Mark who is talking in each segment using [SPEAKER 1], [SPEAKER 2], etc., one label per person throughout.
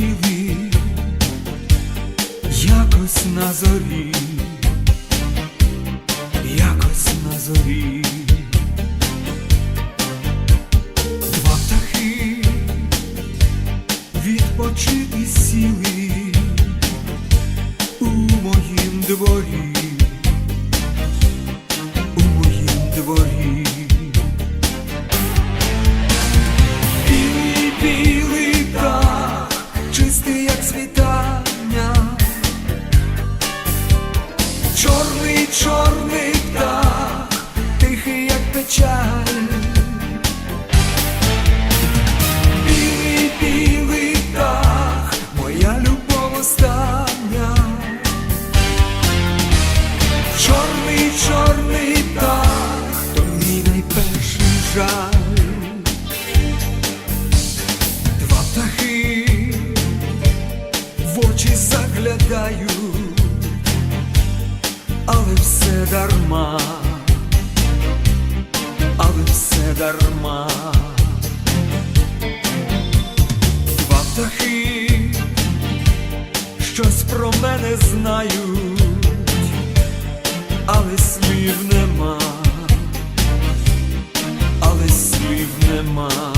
[SPEAKER 1] живі, якось на зорі, якось на зорі. жаль, два птахи в очі заглядають, але все дарма, але все дарма, два птахи щось про мене знають, але слів нема. irmã.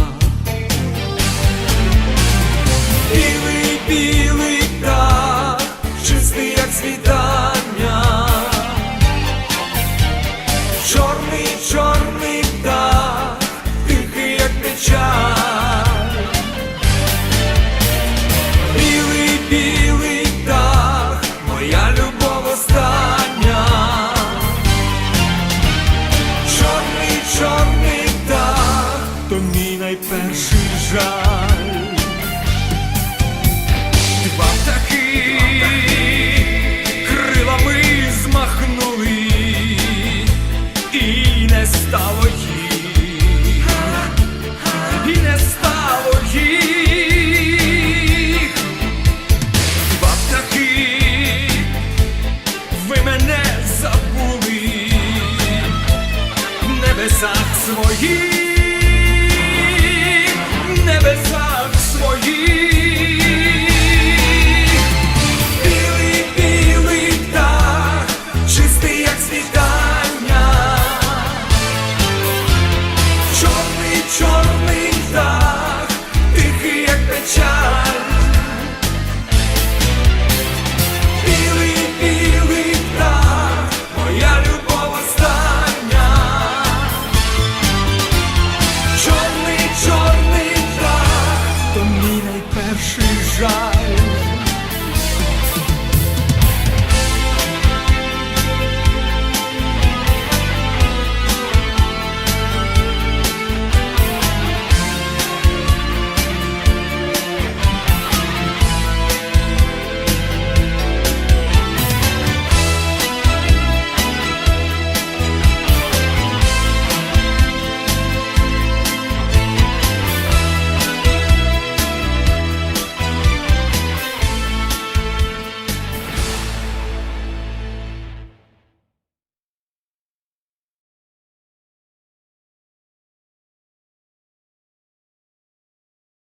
[SPEAKER 1] небесах своїх, небесах своїх.